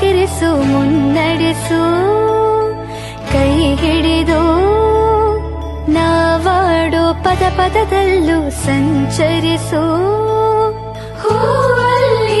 ನೆಲೆಯಾಗಿರಿಸು ಮುನ್ನಡೆಸು ಕೈ ಹಿಡಿದು. ನಾವಾಡೋ ಪದ ಪದದಲ್ಲೂ ಸಂಚರಿಸು. ಹೂವಲ್ಲಿ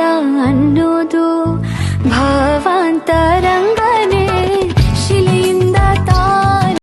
भवन्तमनुदु भवन्तः